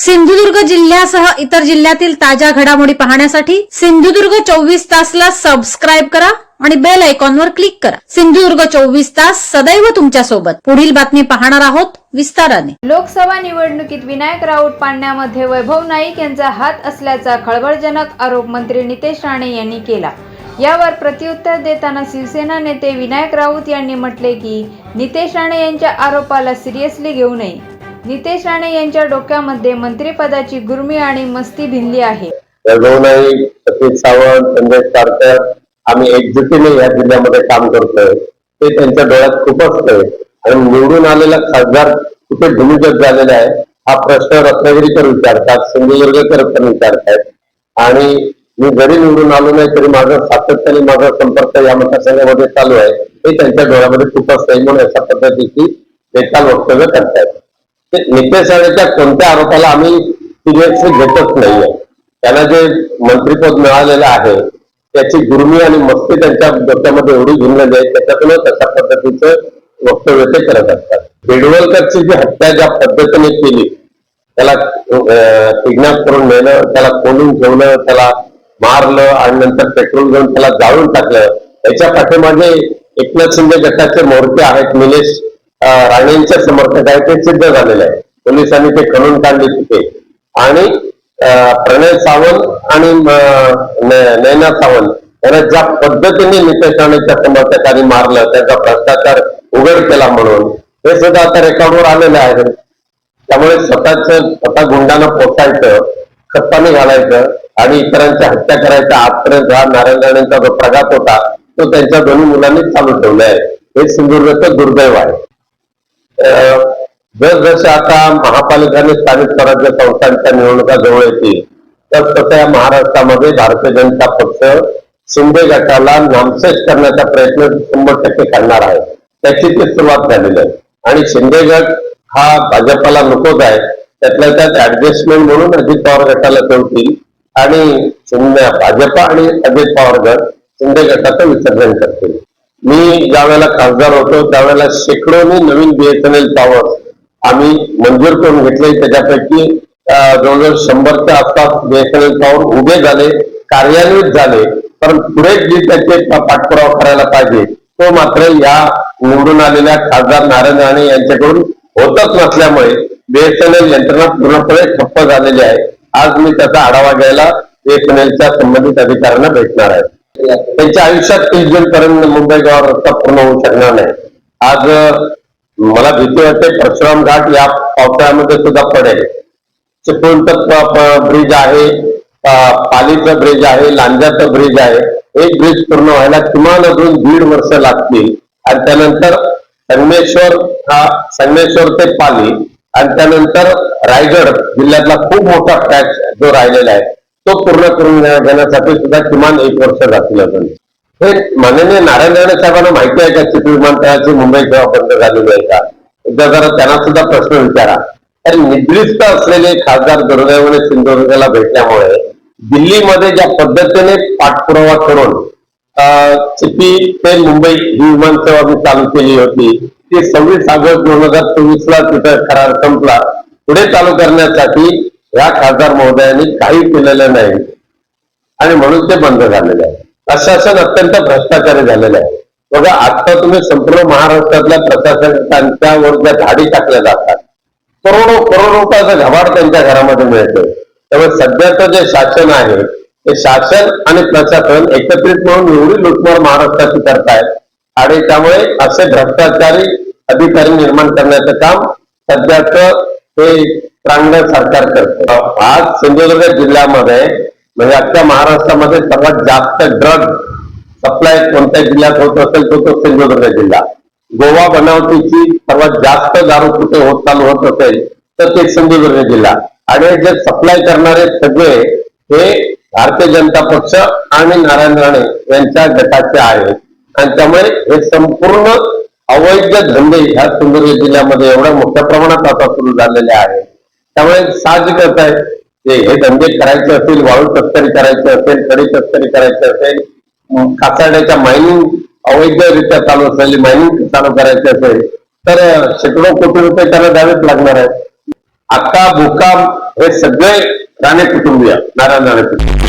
सिंधुदुर्ग जिल्ह्यासह इतर जिल्ह्यातील ताज्या घडामोडी पाहण्यासाठी सिंधुदुर्ग चोवीस तासला सबस्क्राईब करा आणि बेल आयकॉनवर क्लिक करा. सिंधुदुर्ग चोवीस तास सदैव तुमच्यासोबत पुढील बातमी पाहणार आहोत विस्ताराने. लोकसभा निवडणुकीत विनायक राऊत पाडण्यामध्ये वैभव नाईक यांचा हात असल्याचा खळबळजनक आरोप मंत्री नितेश राणे यांनी केला. यावर प्रत्युत्तर देताना शिवसेना नेते विनायक राऊत यांनी म्हटले की नितेश राणे यांच्या आरोपाला सिरियसली घेऊ नये. नितेश राणे यांच्या डोक्यामध्ये मंत्रिपदाची गुर्मी आणि मस्ती भिनली आहे. सतीश सावंत संजय सारकर आम्ही एकजुटीने या जिल्ह्यामध्ये काम करतोय. ते त्यांच्या डोळ्यात खूप असतंय. आणि निवडून आलेला खासदार कुठे भूमिगत झालेला आहे हा प्रश्न रत्नागिरीकर विचारतात सिंधुदुर्गकर पण विचारतायत. आणि मी जरी निवडून आलो नाही तरी माझं सातत्याने माझा संपर्क या मतदारसंघामध्ये चालू आहे. हे त्यांच्या डोळ्यामध्ये खूप असतंय म्हणून अशा पद्धतीची बेताल वक्तव्य करतायत. नितेश राणेच्या कोणत्या आरोपाला आम्ही सिरियसली घेतच नाहीये. त्यांना जे मंत्रीपद मिळालेलं आहे त्याची गुर्मी आणि मस्ती त्यांच्या डोक्यामध्ये एवढी घेऊन आहे त्याच्यातूनच अशा पद्धतीचं वक्तव्य ते करत असतात. बेडवलकरची जी हत्या ज्या पद्धतीने केली त्याला किडनॅप करून नेलं त्याला कोणून ठेवलं त्याला मारलं आणि नंतर पेट्रोल घेऊन त्याला जाळून टाकलं त्याच्या पाठीमागे एकनाथ शिंदे गटाचे मोर्चे आहेत निलेश राणेंच्या समर्थक आहे ते सिद्ध झालेले आहे. पोलिसांनी ते खणून काढले तिथे. आणि प्रणय सावंत आणि नैना सावंत यांना ज्या पद्धतीने नितेश राणेच्या समर्थकांनी मारलं त्याचा भ्रष्टाचार उघड केला म्हणून हे सुद्धा आता रेकॉर्डवर आलेलं आहे. त्यामुळे स्वतःच स्वतः गुंडांना पोचायचं खतपाणी घालायचं आणि इतरांच्या हत्या करायचा आजपर्यंत हा नारायण राणेंचा जो प्रघात होता तो त्यांच्या दोन्ही मुलांनी चालू ठेवला आहे हे सिंधुदुर्गचं दुर्दैव आहे. जसजशा आता महापालिका स्थानिक स्वराज्य संस्थांच्या निवडणुका जवळ येतील तस तसं या महाराष्ट्रामध्ये भारतीय जनता पक्ष शिंदे गटाला नामशेष करण्याचा प्रयत्न शंभर टक्के करणार आहे. त्याची ती सुरुवात झालेली आहे. आणि शिंदे गट हा भाजपाला नकोच आहे. त्यातल्या त्यात ऍडजस्टमेंट म्हणून अजित पवार गटाला ठेवतील आणि भाजपा आणि अजित पवार गट शिंदे गटाचं विसर्जन करतील. मी ज्या वेळेला खासदार होतो त्यावेळेला शेकडोनी नवीन बीएसएनएल टॉवर आम्ही मंजूर करून घेतले. त्याच्यापैकी जवळजवळ शंभरच्या आसपास बीएसएनएल टॉवर उभे झाले कार्यान्वित झाले. पण पुढे जी त्याचे पाठपुरावा करायला पाहिजे तो मात्र या निवडून आलेल्या खासदार नारायण राणे यांच्याकडून होतच नसल्यामुळे बीएसएनएल यंत्रणा पूर्णपणे ठप्प झालेली आहे. आज मी त्याचा आढावा घ्यायला बीएसएनएलच्या संबंधित अधिकाऱ्यांना भेटणार आहे. त्यांच्या आयुष्यात तीस मुंबई गाव रस्ता पूर्ण होऊ शकणार नाही. आज मला भीती वाटते परशुराम घाट या पावसाळ्यामध्ये सुद्धा पडेल. चिपळूणचं ब्रिज आहे पालीचा पालीचं ब्रिज आहे लांजाचं ब्रिज आहे. एक ब्रिज पूर्ण व्हायला किमान अजून दीड वर्ष लागतील. आणि त्यानंतर संगमेश्वर हा संगमेश्वर ते पाली. आणि त्यानंतर रायगड जिल्ह्यातला खूप मोठा ट्रॅक जो राहिलेला आहे. तो पूर्ण करून घेण्यासाठी सुद्धा किमान एक वर्ष जातील अजून. हे माननीय नारायण राणे साहेबांना माहिती आहे का चिपी विमानतळाची मुंबई सेवा बंद झालेली आहे का? एकदा जरा त्यांना सुद्धा प्रश्न विचारा. तर निद्रिस्त असलेले खासदार दुर्दैवाने सिंधुदुर्गला भेटल्यामुळे दिल्लीमध्ये ज्या पद्धतीने पाठपुरावा करून चिपी ते मुंबई ही विमानसेवा मी चालू केली होती ती सव्वीस ऑगस्ट दोन हजार चोवीस ला तिथं करार संपला. पुढे चालू करण्यासाठी या खासदार महोदयांनी काही केलेलं नाही. आणि म्हणून ते बंद झालेलं आहे. प्रशासन अत्यंत भ्रष्टाचारी झालेलं आहे. बघा आता तुम्ही संपूर्ण महाराष्ट्रातल्या प्रशासकांच्यावर ज्या धाडी टाकल्या जातात करोडो करोड रुपयाचा घबाड त्यांच्या घरामध्ये मिळतो त्यामुळे सध्याचं जे शासन आहे ते शासन आणि प्रशासन एकत्रित म्हणून एवढी लुटमार महाराष्ट्राची करतायत. आणि त्यामुळे असे भ्रष्टाचारी अधिकारी निर्माण करण्याचं काम सध्याचं हे प्रांगण सरकार करतं. आज सिंधुदुर्ग जिल्ह्यामध्ये म्हणजे अख्ख्या महाराष्ट्रामध्ये सर्वात जास्त ड्रग सप्लाय कोणत्या जिल्ह्यात होत असेल तो तो सिंधुदुर्ग जिल्हा. गोवा बनावटीची सर्वात जास्त दारू कुठे होत चालू होत असेल तर ते सिंधुदुर्ग जिल्हा. आणि जे सप्लाय करणारे सगळे हे भारतीय जनता पक्ष आणि नारायण राणे यांच्या गटाचे आहेत. आणि त्यामुळे हे संपूर्ण अवैध धंदे ह्या सिंधुदुर्ग जिल्ह्यामध्ये एवढ्या मोठ्या प्रमाणात आता सुरू झालेले आहे. त्यामुळे साहजिकच आहे हे धंदे करायचे असतील वाळू तस्करी करायची असेल कडी तस्करी करायची असेल अं, कासारड्याच्या मायनिंग अवैधरित्या चालू असलेली मायनिंग चालू करायची असेल तर शेकडो कोटी रुपये त्याला द्यावेच लागणार आहेत. आता भूकाम हे सगळे राणे कुटुंबीय नारायण राणे कुटुंबीय.